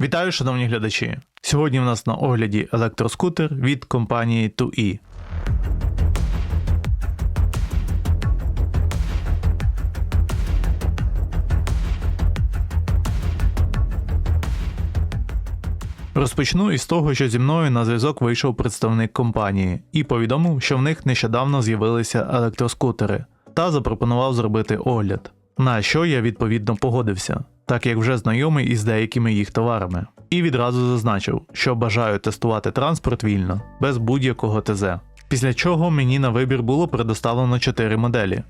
Вітаю, шановні глядачі! Сьогодні в нас на огляді електроскутер від компанії 2E. Розпочну із того, що зі мною на зв'язок вийшов представник компанії і повідомив, що в них нещодавно з'явилися електроскутери, та запропонував зробити огляд. На що я відповідно погодився, так як вже знайомий із деякими їх товарами, і відразу зазначив, що бажаю тестувати транспорт вільно, без будь-якого ТЗ. Після чого мені на вибір було предоставлено 4 моделі.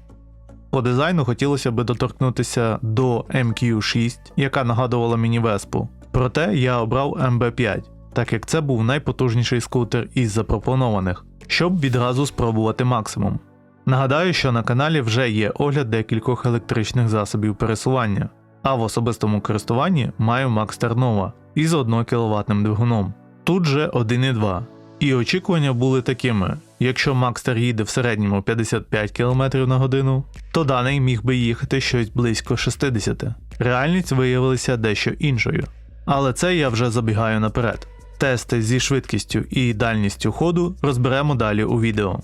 По дизайну хотілося би доторкнутися до MQ6, яка нагадувала мені Веспу. Проте я обрав MB5, так як це був найпотужніший скутер із запропонованих, щоб відразу спробувати максимум. Нагадаю, що на каналі вже є огляд декількох електричних засобів пересування, а в особистому користуванні маю Max Nova із 1 кВт двигуном. Тут же 1,2. І очікування були такими: якщо Макстер їде в середньому 55 км на годину, то даний міг би їхати щось близько 60. Реальність виявилася дещо іншою. Але це я вже забігаю наперед. Тести зі швидкістю і дальністю ходу розберемо далі у відео.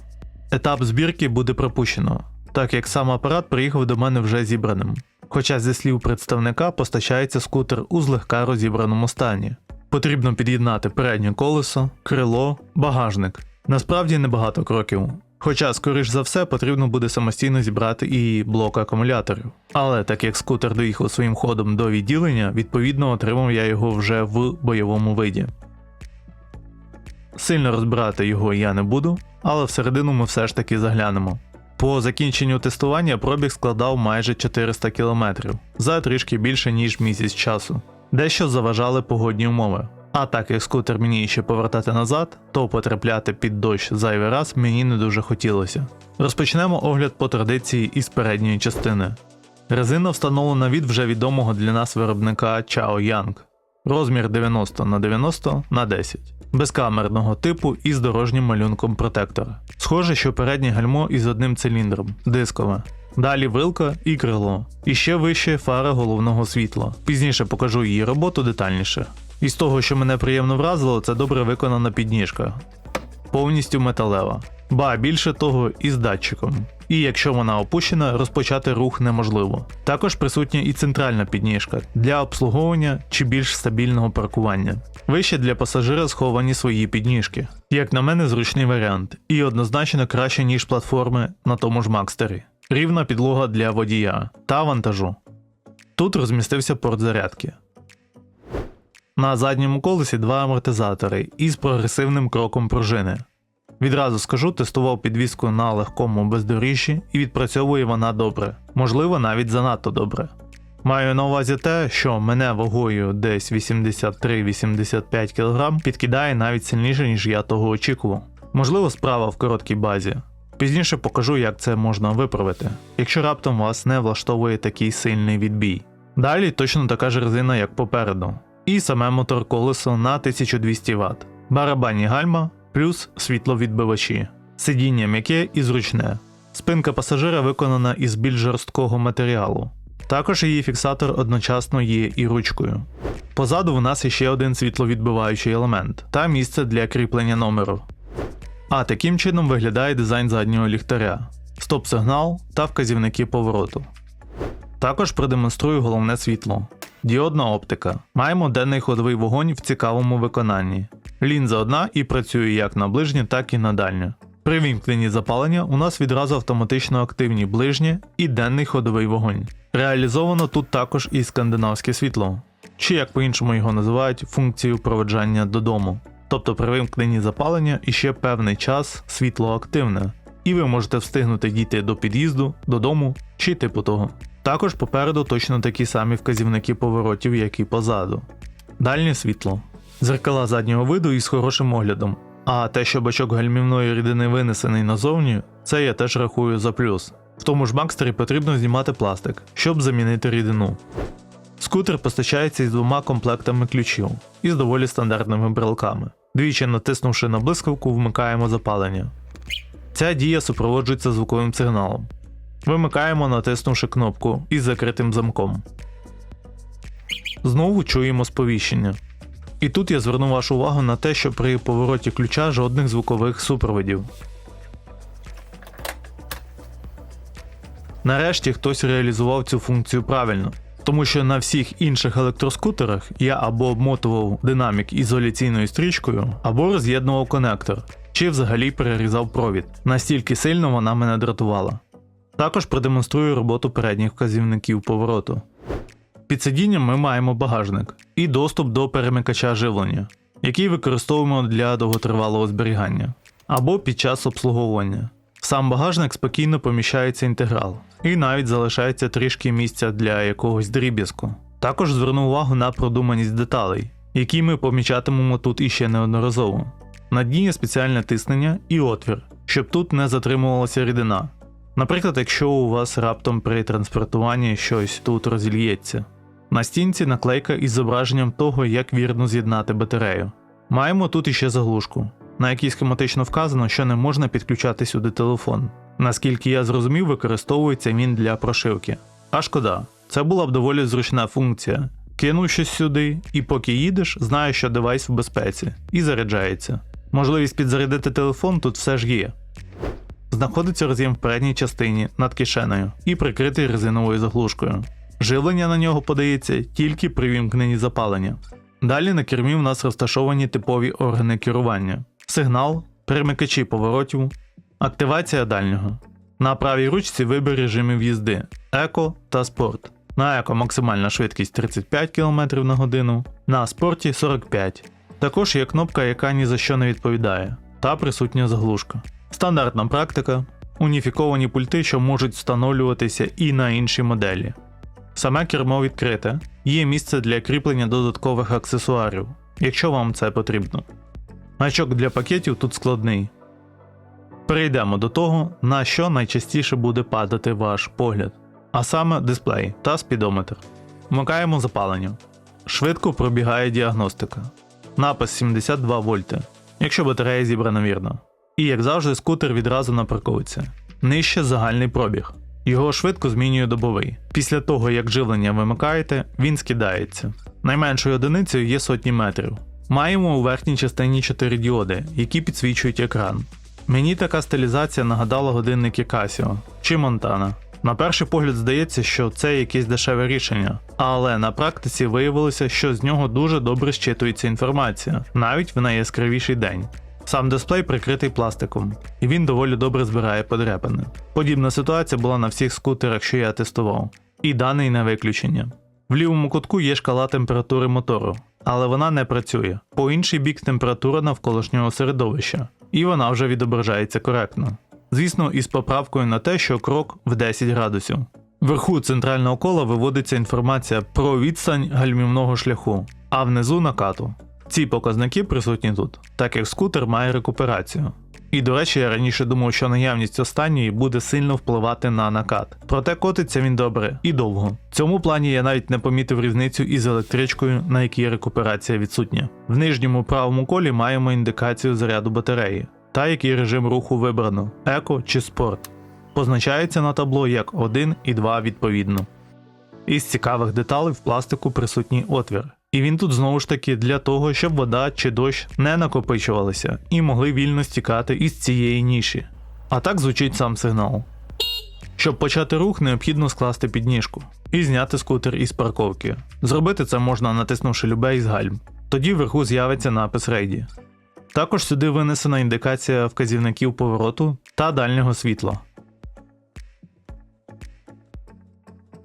Етап збірки буде пропущено, так як сам апарат приїхав до мене вже зібраним. Хоча, зі слів представника, постачається скутер у злегка розібраному стані. Потрібно під'єднати переднє колесо, крило, багажник. Насправді небагато кроків. Хоча, скоріш за все, потрібно буде самостійно зібрати і блок акумуляторів. Але так як скутер доїхав своїм ходом до відділення, відповідно отримав я його вже в бойовому виді. Сильно розбирати його я не буду, але всередину ми все ж таки заглянемо. По закінченню тестування пробіг складав майже 400 км за трішки більше ніж місяць часу. Дещо заважали погодні умови. А так як скутер мені ще повертати назад, то потрапляти під дощ зайвий раз мені не дуже хотілося. Розпочнемо огляд по традиції із передньої частини. Резина встановлена від вже відомого для нас виробника Chao Yang. Розмір 90 на 90 на 10 безкамерного типу із дорожнім малюнком протектора. Схоже, що переднє гальмо із одним циліндром, дискове. Далі вилка і крило. І ще вище фара головного світла. Пізніше покажу її роботу детальніше. Із того, що мене приємно вразило, це добре виконана підніжка. Повністю металева. Ба більше того, із датчиком. І якщо вона опущена, розпочати рух неможливо. Також присутня і центральна підніжка для обслуговування чи більш стабільного паркування. Вище для пасажира сховані свої підніжки. Як на мене, зручний варіант, і однозначно краще, ніж платформи на тому ж Макстері. Рівна підлога для водія та вантажу. Тут розмістився порт зарядки. На задньому колесі два амортизатори із прогресивним кроком пружини. Відразу скажу, тестував підвіску на легкому бездоріжжі і відпрацьовує вона добре, можливо, навіть занадто добре. Маю на увазі те, що мене вагою десь 83-85 кг підкидає навіть сильніше, ніж я того очікував. Можливо, справа в короткій базі. Пізніше покажу, як це можна виправити, якщо раптом вас не влаштовує такий сильний відбій. Далі точно така ж резина, як попереду, і саме мотор колесо на 1200 Вт, барабанні гальма плюс світловідбивачі, сидіння м'яке і зручне. Спинка пасажира виконана із більш жорсткого матеріалу. Також її фіксатор одночасно є і ручкою. Позаду в нас іще один світловідбиваючий елемент та місце для кріплення номеру. А таким чином виглядає дизайн заднього ліхтаря, стоп-сигнал та вказівники повороту. Також продемонструю головне світло. Діодна оптика. Маємо денний ходовий вогонь в цікавому виконанні. Лінза одна і працює як на ближнє, так і на дальнє. При вімкненні запалення у нас відразу автоматично активні ближнє і денний ходовий вогонь. Реалізовано тут також і скандинавське світло, чи як по-іншому його називають функцію проведжання додому. Тобто при вимкненні запалення іще певний час світло активне, і ви можете встигнути дійти до під'їзду, додому чи типу того. Також попереду точно такі самі вказівники поворотів, як і позаду. Дальнє світло. Зеркала заднього виду із хорошим оглядом. А те, що бачок гальмівної рідини винесений назовні, це я теж рахую за плюс. В тому ж Макстері потрібно знімати пластик, щоб замінити рідину. Скутер постачається із двома комплектами ключів із доволі стандартними брелками. Двічі натиснувши на блискавку, вмикаємо запалення. Ця дія супроводжується звуковим сигналом. Вимикаємо, натиснувши кнопку із закритим замком. Знову чуємо сповіщення. І тут я зверну вашу увагу на те, що при повороті ключа жодних звукових супроводів. Нарешті хтось реалізував цю функцію правильно, тому що на всіх інших електроскутерах я або обмотував динамік ізоляційною стрічкою, або роз'єднував конектор, чи взагалі перерізав провід. Настільки сильно вона мене дратувала. Також продемонструю роботу передніх вказівників повороту. Під сидінням ми маємо багажник і доступ до перемикача живлення, який використовуємо для довготривалого зберігання або під час обслуговування. В сам багажник спокійно поміщається інтеграл, і навіть залишається трішки місця для якогось дріб'язку. Також зверну увагу на продуманість деталей, які ми помічатимемо тут іще неодноразово. На дні є спеціальне тиснення і отвір, щоб тут не затримувалася рідина. Наприклад, якщо у вас раптом при транспортуванні щось тут розільється. На стінці наклейка із зображенням того, як вірно з'єднати батарею. Маємо тут іще заглушку, на якій схематично вказано, що не можна підключати сюди телефон. Наскільки я зрозумів, використовується він для прошивки. А шкода, це була б доволі зручна функція. Кинув щось сюди, і поки їдеш, знаєш, що девайс в безпеці, і заряджається. Можливість підзарядити телефон тут все ж є. Знаходиться роз'єм в передній частині над кишенею і прикритий резиновою заглушкою. Живлення на нього подається тільки при вімкненні запалення. Далі на кермі в нас розташовані типові органи керування: сигнал, перемикачі поворотів, активація дальнього. На правій ручці вибір режимів їзди еко та спорт. На еко максимальна швидкість 35 км на годину, на спорті 45 Також є кнопка, яка ні за що не відповідає, та присутня заглушка. Стандартна практика, уніфіковані пульти, що можуть встановлюватися і на інші моделі. Саме кермо відкрите, є місце для кріплення додаткових аксесуарів, якщо вам це потрібно. Гачок для пакетів тут складний. Перейдемо до того, на що найчастіше буде падати ваш погляд, а саме дисплей та спідометр. Вмикаємо запалення. Швидко пробігає діагностика. Напис 72 вольти, якщо батарея зібрана вірно. І як завжди, скутер відразу напарковується. Нижче загальний пробіг. Його швидко змінює добовий. Після того, як живлення вимикаєте, він скидається. Найменшою одиницею є сотні метрів. Маємо у верхній частині 4 діоди, які підсвічують екран. Мені така стилізація нагадала годинники Casio чи Montana. На перший погляд здається, що це якесь дешеве рішення, але на практиці виявилося, що з нього дуже добре щитується інформація, навіть в найяскравіший день. Сам дисплей прикритий пластиком, і він доволі добре збирає подряпини. Подібна ситуація була на всіх скутерах, що я тестував, і даний на виключення. В лівому кутку є шкала температури мотору, але вона не працює. По інший бік температура навколишнього середовища, і вона вже відображається коректно. Звісно, із поправкою на те, що крок в 10 градусів. Вверху центрального кола виводиться інформація про відстань гальмівного шляху, а внизу накату. Ці показники присутні тут, так як скутер має рекуперацію. І до речі, я раніше думав, що наявність останньої буде сильно впливати на накат. Проте котиться він добре і довго. В цьому плані я навіть не помітив різницю із електричкою, на якій рекуперація відсутня. В нижньому правому колі маємо індикацію заряду батареї та який режим руху вибрано еко чи спорт. Позначається на табло як 1 і 2 відповідно. Із цікавих деталей в пластику присутній отвір. І він тут знову ж таки для того, щоб вода чи дощ не накопичувалися і могли вільно стікати із цієї ніші. А так звучить сам сигнал. Щоб почати рух, необхідно скласти підніжку і зняти скутер із парковки. Зробити це можна натиснувши любе із гальм. Тоді вверху з'явиться напис рейді. Також сюди винесена індикація вказівників повороту та дальнього світла.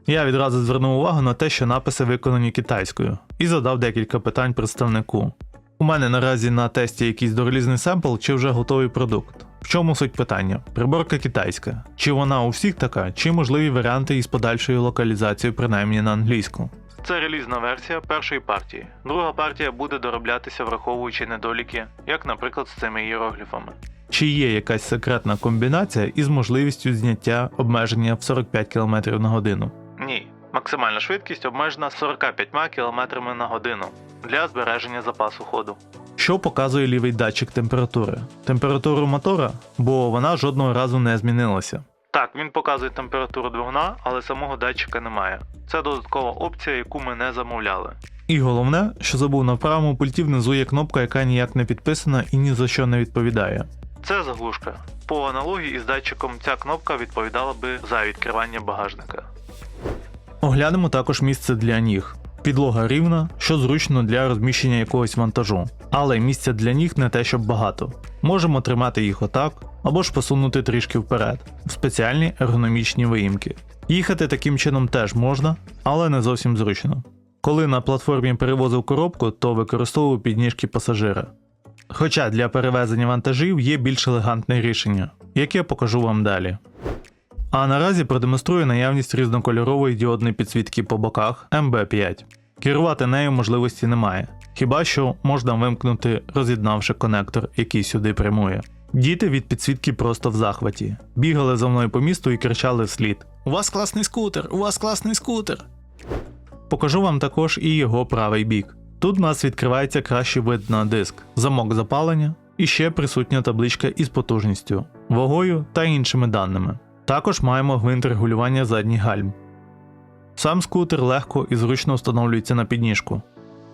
Я відразу звернув увагу на те, що написи виконані китайською, і задав декілька питань представнику. У мене наразі на тесті якийсь дорелізний семпл чи вже готовий продукт. В чому суть питання? Приборка китайська. Чи вона у всіх така, чи можливі варіанти із подальшою локалізацією, принаймні на англійську? Це релізна версія першої партії. Друга партія буде дороблятися, враховуючи недоліки, як, наприклад, з цими іерогліфами. Чи є якась секретна комбінація із можливістю зняття обмеження в 45 км на годину? Максимальна швидкість обмежена 45 км на годину для збереження запасу ходу. Що показує лівий датчик температури? Температуру мотора, бо вона жодного разу не змінилася. Так, він показує температуру двигуна, але самого датчика немає. Це додаткова опція, яку ми не замовляли. І головне, що забув на правому пульті внизу є кнопка, яка ніяк не підписана і ні за що не відповідає. Це заглушка. По аналогії із датчиком ця кнопка відповідала би за відкривання багажника. Оглянемо також місце для ніг. Підлога рівна, що зручно для розміщення якогось вантажу, але місця для ніг не те, щоб багато. Можемо тримати їх отак або ж посунути трішки вперед в спеціальні ергономічні виїмки. Їхати таким чином теж можна, але не зовсім зручно. Коли на платформі перевозив коробку, то використовував підніжки пасажира. Хоча для перевезення вантажів є більш елегантне рішення, яке покажу вам далі. А наразі продемонструю наявність різнокольорової діодної підсвітки по боках MB5. Керувати нею можливості немає, хіба що можна вимкнути, роз'єднавши конектор, який сюди прямує. Діти від підсвітки просто в захваті. Бігали за мною по місту і кричали вслід: У вас класний скутер! У вас класний скутер! Покажу вам також і його правий бік. Тут у нас відкривається кращий вид на диск, замок запалення і ще присутня табличка із потужністю, вагою та іншими даними. Також маємо гвинт регулювання задніх гальм. Сам скутер легко і зручно встановлюється на підніжку,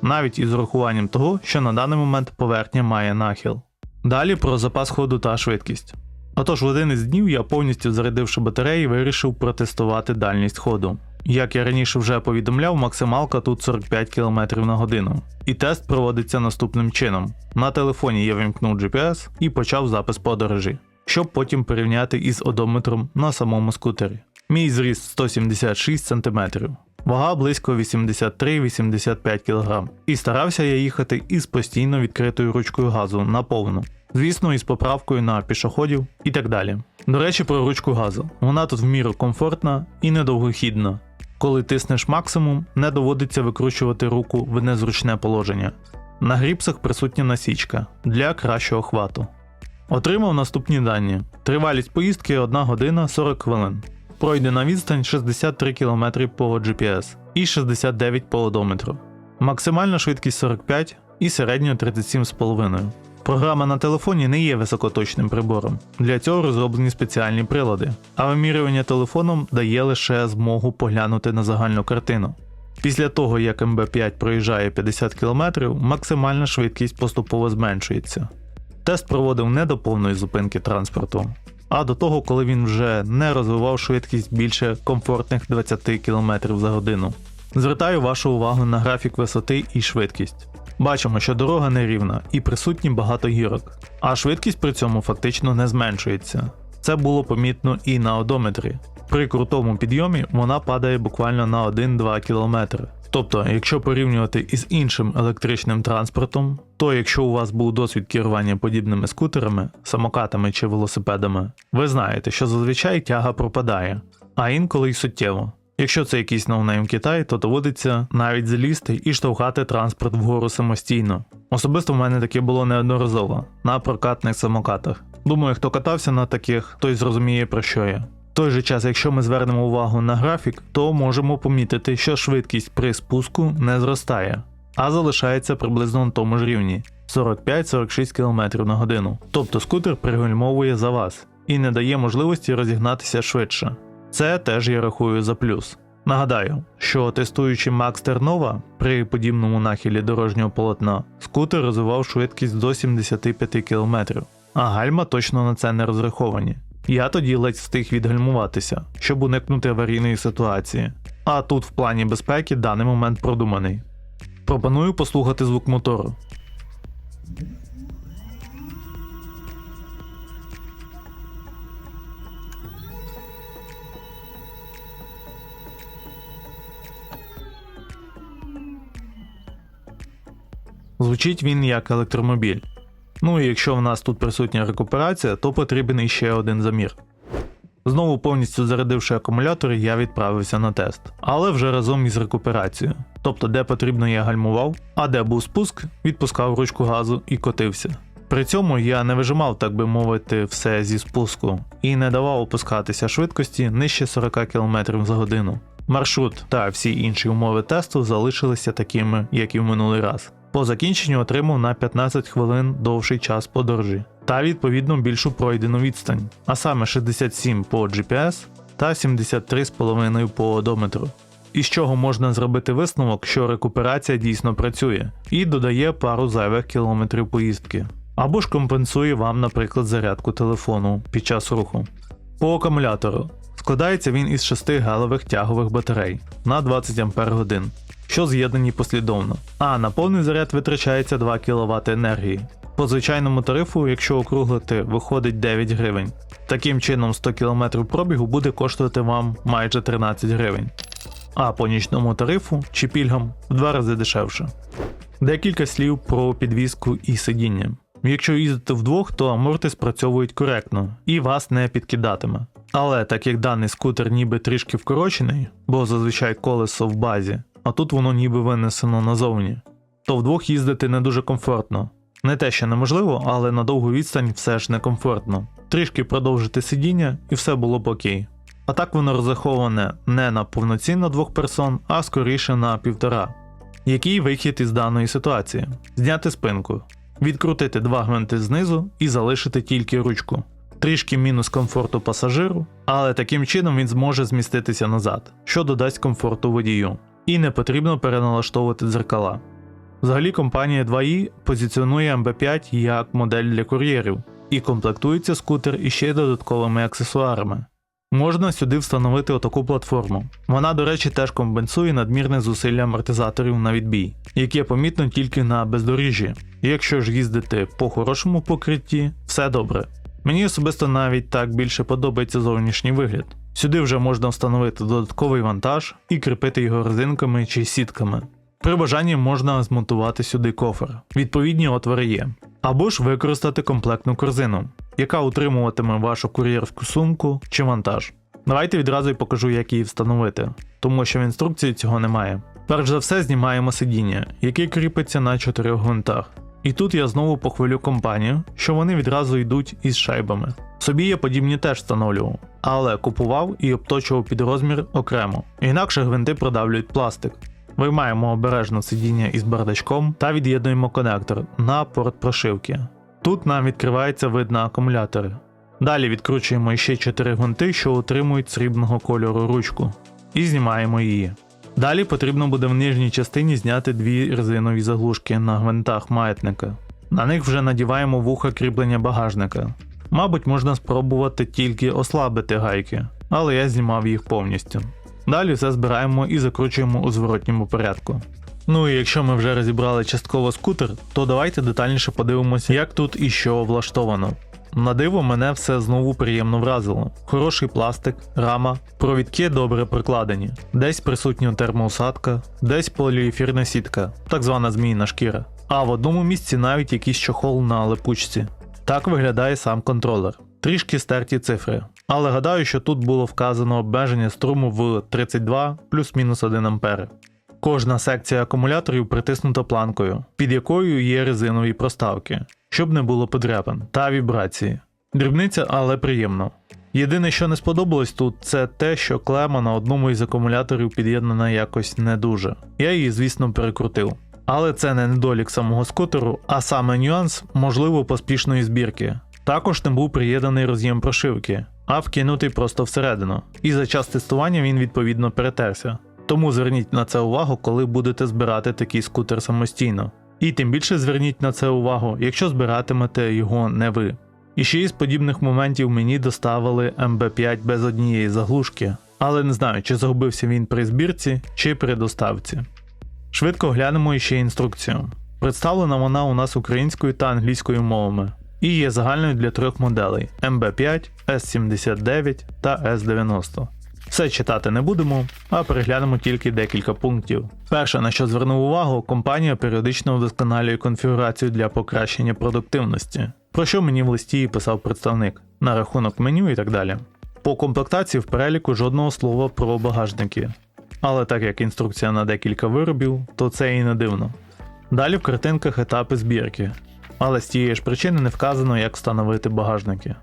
навіть із урахуванням того, що на даний момент поверхня має нахил. Далі про запас ходу та швидкість. Отож, в один із днів я повністю зарядивши батареї, вирішив протестувати дальність ходу. Як я раніше вже повідомляв, максималка тут 45 км на годину. І тест проводиться наступним чином: на телефоні я вимкнув GPS і почав запис подорожі, щоб потім порівняти із одометром на самому скутері. Мій зріст 176 см, вага близько 83-85 кг. І старався я їхати із постійно відкритою ручкою газу на повну. Звісно, із поправкою на пішоходів і так далі. До речі, про ручку газу. Вона тут в міру комфортна і недовгохідна. Коли тиснеш максимум, не доводиться викручувати руку в незручне положення. На гріпсах присутня насічка для кращого хвату. Отримав наступні дані: тривалість поїздки 1 година 40 хвилин. Пройдена відстань 63 км по GPS і 69 по одометру. Максимальна швидкість 45 і середньо 37,5. Програма на телефоні не є високоточним прибором. Для цього розроблені спеціальні прилади, а вимірювання телефоном дає лише змогу поглянути на загальну картину. Після того, як МБ5 проїжджає 50 км, максимальна швидкість поступово зменшується. Тест проводив не до повної зупинки транспорту, а до того, коли він вже не розвивав швидкість більше комфортних 20 км за годину. Звертаю вашу увагу на графік висоти і швидкість. Бачимо, що дорога нерівна і присутні багато гірок, а швидкість при цьому фактично не зменшується. Це було помітно і на одометрі. При крутому підйомі вона падає буквально на 1-2 км. Тобто, якщо порівнювати із іншим електричним транспортом, то якщо у вас був досвід керування подібними скутерами, самокатами чи велосипедами, ви знаєте, що зазвичай тяга пропадає, а інколи й суттєво. Якщо це якийсь ноунейм Китай, то доводиться навіть залізти і штовхати транспорт вгору самостійно. Особисто в мене таке було неодноразово на прокатних самокатах. Думаю, хто катався на таких, той зрозуміє про що я. В той же час, якщо ми звернемо увагу на графік, то можемо помітити, що швидкість при спуску не зростає, а залишається приблизно на тому ж рівні 45-46 км на годину. Тобто скутер пригальмовує за вас і не дає можливості розігнатися швидше. Це теж я рахую за плюс. Нагадаю, що тестуючи Max Ternova при подібному нахилі дорожнього полотна, скутер розвивав швидкість до 75 км, а гальма точно на це не розраховані. Я тоді ледь встиг відгальмуватися, щоб уникнути аварійної ситуації. А тут в плані безпеки даний момент продуманий. Пропоную послухати звук мотору. Звучить він як електромобіль. Ну і якщо в нас тут присутня рекуперація, то потрібен іще один замір. Знову повністю зарядивши акумулятор, я відправився на тест, але вже разом із рекуперацією. Тобто, де потрібно, я гальмував, а де був спуск, відпускав ручку газу і котився. При цьому я не вижимав, так би мовити, все зі спуску і не давав опускатися швидкості нижче 40 км за годину. Маршрут та всі інші умови тесту залишилися такими, як і в минулий раз. По закінченню отримав на 15 хвилин довший час подорожі та відповідно більшу пройдену відстань, а саме 67 по GPS та 73,5 по одометру. із чого можна зробити висновок, що рекуперація дійсно працює і додає пару зайвих кілометрів поїздки. Або ж компенсує вам, наприклад, зарядку телефону під час руху. По акумулятору складається він із 6 гелевих тягових батарей на 20 Ах, що з'єднані послідовно, а на повний заряд витрачається 2 кВт енергії. По звичайному тарифу, якщо округлити, виходить 9 гривень. Таким чином 100 км пробігу буде коштувати вам майже 13 гривень. А по нічному тарифу чи пільгам в два рази дешевше. Декілька слів про підвізку і сидіння. Якщо їздити вдвох, то аморти спрацьовують коректно і вас не підкидатиме. Але так як даний скутер ніби трішки вкорочений, бо зазвичай колесо в базі, а тут воно ніби винесено назовні, то вдвох їздити не дуже комфортно. Не те, що неможливо, але на довгу відстань все ж некомфортно. Трішки продовжити сидіння і все було б окей. А так воно розраховане не на повноцінно двох персон, а скоріше на півтора. Який вихід із даної ситуації? Зняти спинку, відкрутити два гвинти знизу і залишити тільки ручку. Трішки мінус комфорту пасажиру, але таким чином він зможе зміститися назад, що додасть комфорту водію. І не потрібно переналаштовувати дзеркала. Взагалі компанія 2i позиціонує MB5 як модель для кур'єрів і комплектується скутер іще додатковими аксесуарами. Можна сюди встановити отаку платформу. Вона, до речі, теж компенсує надмірне зусилля амортизаторів на відбій, яке помітно тільки на бездоріжжі. Якщо ж їздити по хорошому покритті, все добре. Мені особисто навіть так більше подобається зовнішній вигляд. Сюди вже можна встановити додатковий вантаж і кріпити його резинками чи сітками. При бажанні можна змонтувати сюди кофер, відповідні отвори є, або ж використати комплектну корзину, яка утримуватиме вашу кур'єрську сумку чи вантаж. Давайте відразу й покажу, як її встановити, тому що в інструкції цього немає. Перш за все, знімаємо сидіння, яке кріпиться на чотирьох гвинтах. І тут я знову похвалю компанію, що вони відразу йдуть із шайбами. Собі я подібні теж встановлював, але купував і обточував під розмір окремо, інакше гвинти продавлюють пластик. Виймаємо обережно сидіння із бардачком та від'єднуємо конектор на порт прошивки. Тут нам відкривається вид на акумулятори. Далі відкручуємо ще 4 гвинти, що утримують срібного кольору ручку, і знімаємо її. Далі потрібно буде в нижній частині зняти дві резинові заглушки на гвинтах маятника. На них вже надіваємо вуха кріплення багажника. Мабуть, можна спробувати тільки ослабити гайки, але я знімав їх повністю. Далі все збираємо і закручуємо у зворотньому порядку. Ну і якщо ми вже розібрали частково скутер, то давайте детальніше подивимося, як тут і що влаштовано. На диво мене все знову приємно вразило. Хороший пластик, рама, провідки добре прикладені, десь присутня термоусадка, десь поліефірна сітка, так звана змійна шкіра. А в одному місці навіть якийсь чохол на липучці. Так виглядає сам контролер. Трішки стерті цифри. Але гадаю, що тут було вказано обмеження струму в 32 плюс-мінус 1 А. Кожна секція акумуляторів притиснута планкою, під якою є резинові проставки, щоб не було подряпин та вібрації. Дрібниця, але приємно. Єдине, що не сподобалось тут, це те, що клема на одному із акумуляторів під'єднана якось не дуже. Я її, звісно, перекрутив. Але це не недолік самого скутеру, а саме нюанс, можливо, поспішної збірки. Також не був приєднаний роз'єм прошивки, а вкинутий просто всередину. І за час тестування він відповідно перетерся. Тому зверніть на це увагу, коли будете збирати такий скутер самостійно. І тим більше зверніть на це увагу, якщо збиратимете його не ви. І ще із подібних моментів мені доставили МБ5 без однієї заглушки, але не знаю, чи загубився він при збірці чи при доставці. Швидко глянемо іще інструкцію. Представлена вона у нас українською та англійською мовами і є загальною для трьох моделей MB5, S79 та S90. Все читати не будемо, а переглянемо тільки декілька пунктів. Перше, на що звернув увагу, компанія періодично вдосконалює конфігурацію для покращення продуктивності, про що мені в листі і писав представник, на рахунок меню і так далі. По комплектації в переліку жодного слова про багажники. Але так як інструкція на декілька виробів, то це і не дивно. Далі в картинках етапи збірки, але з тієї ж причини не вказано, як встановити багажники.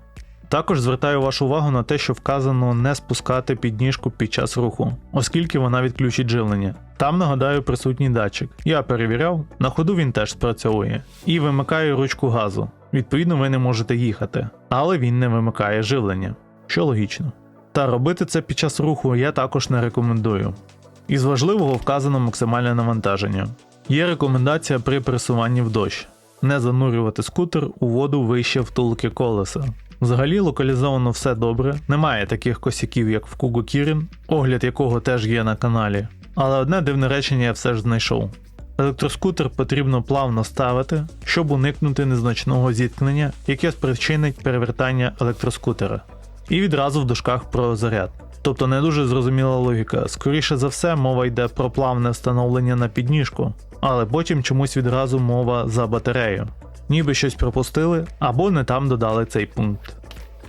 Також звертаю вашу увагу на те, що вказано не спускати підніжку під час руху, оскільки вона відключить живлення. Там, нагадаю, присутній датчик. Я перевіряв, на ходу він теж спрацьовує. І вимикаю ручку газу. Відповідно, ви не можете їхати, але він не вимикає живлення, що логічно. Та робити це під час руху я також не рекомендую. Із важливого вказано максимальне навантаження. Є рекомендація при пересуванні в дощ не занурювати скутер у воду вище втулки колеса. Взагалі локалізовано все добре, немає таких косяків, як в Kugo Kirin, огляд якого теж є на каналі. Але одне дивне речення я все ж знайшов. Електроскутер потрібно плавно ставити, щоб уникнути незначного зіткнення, яке спричинить перевертання електроскутера. І відразу в дужках про заряд. Тобто не дуже зрозуміла логіка. Скоріше за все, мова йде про плавне встановлення на підніжку, але потім чомусь відразу мова за батарею. Ніби щось пропустили або не там додали цей пункт.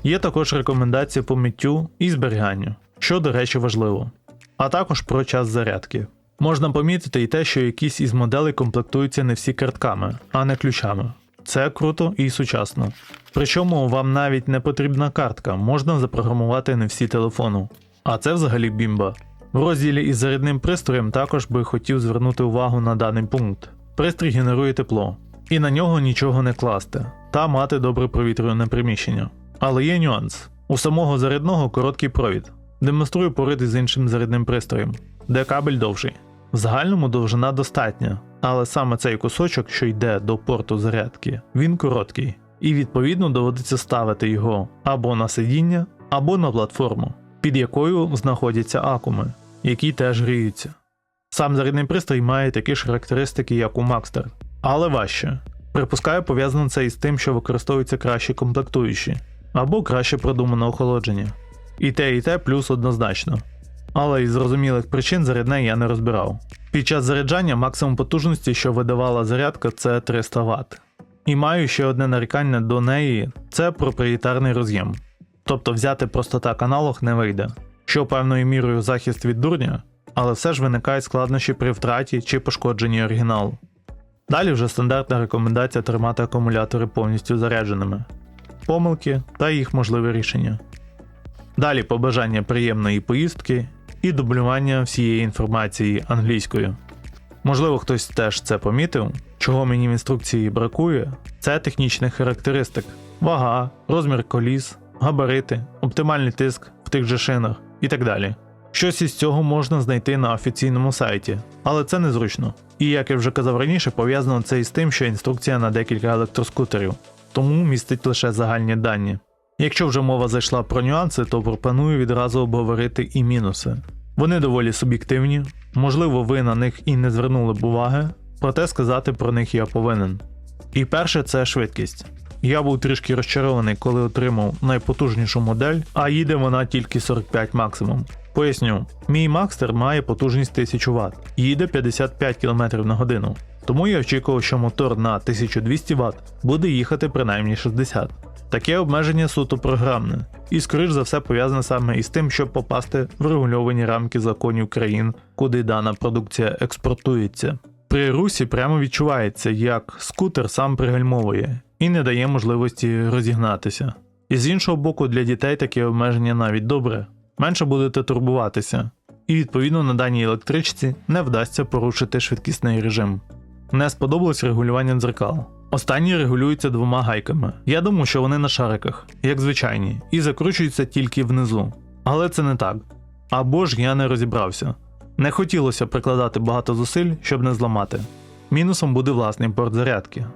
Є також рекомендації по миттю і зберіганню, що, до речі, важливо, а також про час зарядки. Можна помітити і те, що якісь із моделей комплектуються не всі картками, а не ключами. Це круто і сучасно. Причому вам навіть не потрібна картка, можна запрограмувати не всі телефону. А це взагалі бімба. В розділі із зарядним пристроєм також би хотів звернути увагу на даний пункт. Пристрій генерує тепло, і на нього нічого не класти, та мати добре провітрюване приміщення. Але є нюанс: у самого зарядного короткий провід. Демонструю поряд із іншим зарядним пристроєм, де кабель довший. В загальному довжина достатня, але саме цей кусочок, що йде до порту зарядки, він короткий, і відповідно доводиться ставити його або на сидіння, або на платформу, під якою знаходяться акуми, які теж гріються. Сам зарядний пристрій має такі ж характеристики, як у Maxter, але важче. Припускаю, пов'язано це із тим, що використовуються кращі комплектуючі, або краще продумане охолодження. І те, і те плюс однозначно. Але із зрозумілих причин зарядне я не розбирав. Під час заряджання максимум потужності, що видавала зарядка, це 300 Вт. І маю ще одне нарікання до неї це проприєтарний роз'єм. Тобто взяти просто так аналог не вийде, що певною мірою захист від дурня, але все ж виникають складнощі при втраті чи пошкодженні оригіналу. Далі вже стандартна рекомендація тримати акумулятори повністю зарядженими, помилки та їх можливе рішення. Далі побажання приємної поїздки і дублювання всієї інформації англійською. Можливо, хтось теж це помітив, чого мені в інструкції бракує, це технічних характеристик: вага, розмір коліс, габарити, оптимальний тиск в тих же шинах і так далі. Щось із цього можна знайти на офіційному сайті, але це незручно. І як я вже казав раніше, пов'язано це із тим, що інструкція на декілька електроскутерів, тому містить лише загальні дані. Якщо вже мова зайшла про нюанси, то пропоную відразу обговорити і мінуси. Вони доволі суб'єктивні, можливо, ви на них і не звернули б уваги, проте сказати про них я повинен. І перше це швидкість. Я був трішки розчарований, коли отримав найпотужнішу модель, а їде вона тільки 45 максимум. Поясню, мій Макстер має потужність 1000 Вт, їде 55 км на годину, тому я очікував, що мотор на 1200 Вт буде їхати принаймні 60. Таке обмеження суто програмне, і скоріш за все пов'язане саме із тим, щоб попасти в регульовані рамки законів країн, куди дана продукція експортується. При русі прямо відчувається, як скутер сам пригальмовує і не дає можливості розігнатися. І з іншого боку, для дітей таке обмеження навіть добре, менше будете турбуватися, і відповідно на даній електричці не вдасться порушити швидкісний режим. Не сподобалось регулювання дзеркал. Останні регулюються двома гайками. Я думав, що вони на шариках, як звичайні, і закручуються тільки внизу. Але це не так. Або ж я не розібрався. Не хотілося прикладати багато зусиль, щоб не зламати. Мінусом буде власний порт зарядки.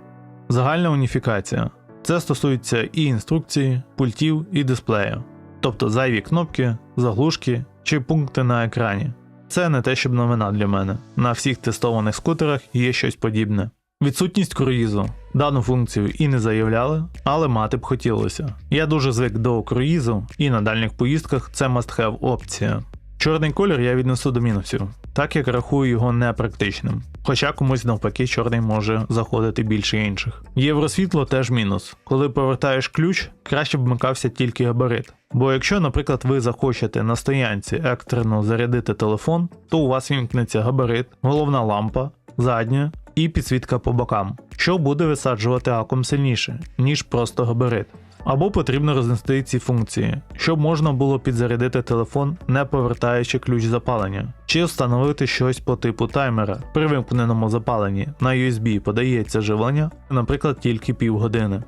Загальна уніфікація. Це стосується і інструкції, пультів і дисплею, тобто зайві кнопки, заглушки чи пункти на екрані. Це не те, щоб новина для мене. На всіх тестованих скутерах є щось подібне. Відсутність круїзу. Дану функцію і не заявляли, але мати б хотілося. Я дуже звик до круїзу, і на дальніх поїздках це must-have опція. Чорний колір я віднесу до мінусів, так як рахую його непрактичним. Хоча комусь навпаки чорний може заходити більше інших. Євросвітло теж мінус. Коли повертаєш ключ, краще б вмикався тільки габарит. Бо якщо, наприклад, ви захочете на стоянці екстрено зарядити телефон, то у вас вімкнеться габарит, головна лампа, задня і підсвітка по бокам, що буде висаджувати акум сильніше, ніж просто габарит. Або потрібно рознести ці функції, щоб можна було підзарядити телефон, не повертаючи ключ запалення, чи встановити щось по типу таймера. При вимкненому запаленні на USB подається живлення, наприклад, тільки півгодини.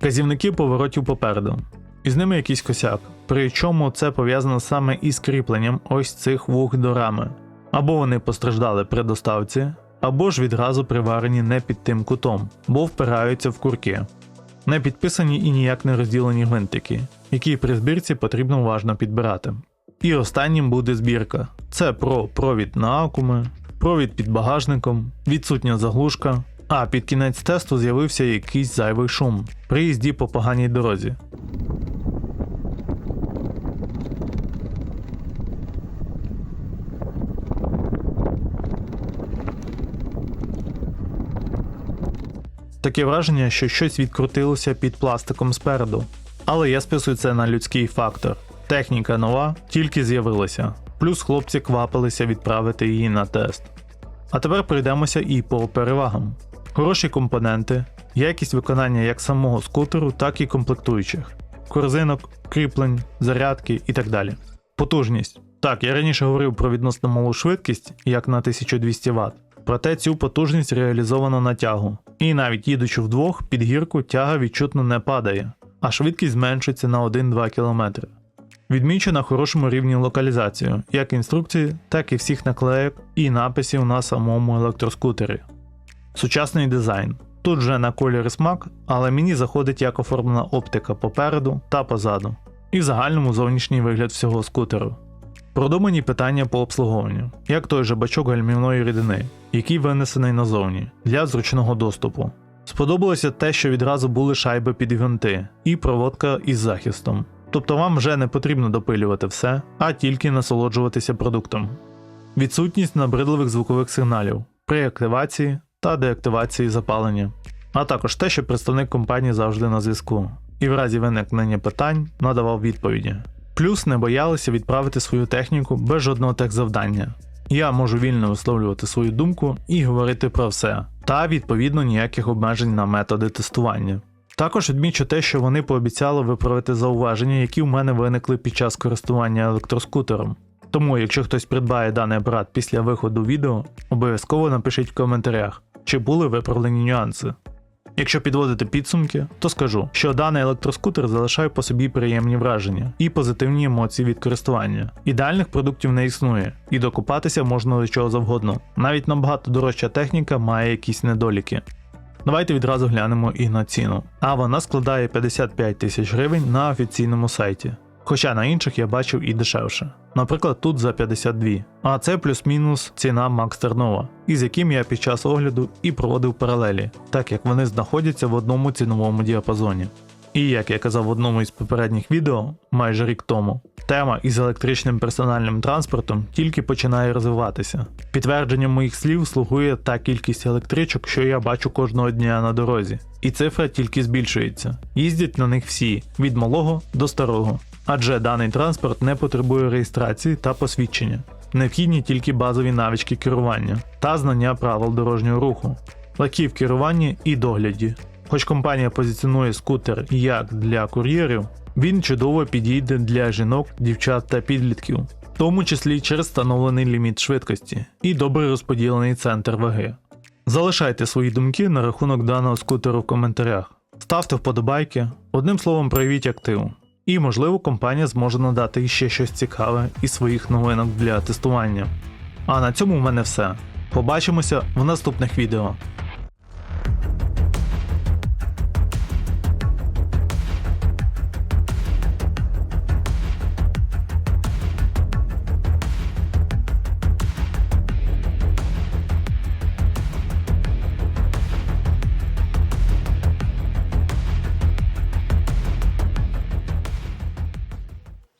Казівники поворотів попереду. Із ними якийсь косяк, причому це пов'язано саме із кріпленням ось цих вух до рами. Або вони постраждали при доставці, або ж відразу приварені не під тим кутом, бо впираються в курки. Не підписані і ніяк не розділені гвинтики, які при збірці потрібно уважно підбирати. І останнім буде збірка. Це про провід на акуми, провід під багажником, відсутня заглушка. А під кінець тесту з'явився якийсь зайвий шум при їзді по поганій дорозі. Таке враження, що щось відкрутилося під пластиком спереду. Але я списую це на людський фактор. Техніка нова, тільки з'явилася. Плюс хлопці квапилися відправити її на тест. А тепер пройдемося і по перевагам. Хороші компоненти, якість виконання як самого скутеру, так і комплектуючих, корзинок, кріплень, зарядки і так далі. Потужність. Так, я раніше говорив про відносно малу швидкість, як на 1200 Вт. Проте цю потужність реалізовано на тягу. І навіть їдучи вдвох, під гірку тяга відчутно не падає, а швидкість зменшується на 1-2 км. Відмічу на хорошому рівні локалізацію, як інструкції, так і всіх наклеїк і написів на самому електроскутері. Сучасний дизайн. Тут вже на колір смак, але мені заходить як оформлена оптика попереду та позаду, і в загальному зовнішній вигляд всього скутеру. Продумані питання по обслуговуванню, як той же бачок гальмівної рідини, який винесений назовні для зручного доступу. Сподобалося те, що відразу були шайби під гвинти і проводка із захистом. Тобто вам вже не потрібно допилювати все, а тільки насолоджуватися продуктом. Відсутність набридливих звукових сигналів при активації та деактивації запалення, а також те, що представник компанії завжди на зв'язку, і в разі виникнення питань надавав відповіді. Плюс не боялися відправити свою техніку без жодного техзавдання. Я можу вільно висловлювати свою думку і говорити про все, та відповідно ніяких обмежень на методи тестування. Також відмічу те, що вони пообіцяли виправити зауваження, які в мене виникли під час користування електроскутером. Тому, якщо хтось придбає даний апарат після виходу відео, обов'язково напишіть в коментарях, чи були виправлені нюанси. Якщо підводити підсумки, то скажу, що даний електроскутер залишає по собі приємні враження і позитивні емоції від користування. Ідеальних продуктів не існує, і докупатися можна до чого завгодно. Навіть набагато дорожча техніка має якісь недоліки. Давайте відразу глянемо і на ціну. А вона складає 55 тисяч гривень на офіційному сайті. Хоча на інших я бачив і дешевше. Наприклад, тут за 52. А це плюс-мінус ціна Max Тернова, із яким я під час огляду і проводив паралелі, так як вони знаходяться в одному ціновому діапазоні. І як я казав в одному із попередніх відео, майже рік тому, тема із електричним персональним транспортом тільки починає розвиватися. Підтвердженням моїх слів слугує та кількість електричок, що я бачу кожного дня на дорозі, і цифра тільки збільшується. Їздять на них всі від малого до старого, адже даний транспорт не потребує реєстрації та посвідчення. Необхідні тільки базові навички керування та знання правил дорожнього руху, лаків керування і догляді. Хоч компанія позиціонує скутер як для кур'єрів, він чудово підійде для жінок, дівчат та підлітків, в тому числі через встановлений ліміт швидкості і добре розподілений центр ваги. Залишайте свої думки на рахунок даного скутеру в коментарях, ставте вподобайки, одним словом, проявіть актив. І, можливо, компанія зможе надати іще щось цікаве із своїх новинок для тестування. А на цьому в мене все. Побачимося в наступних відео.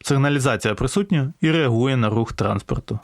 Сигналізація присутня і реагує на рух транспорту.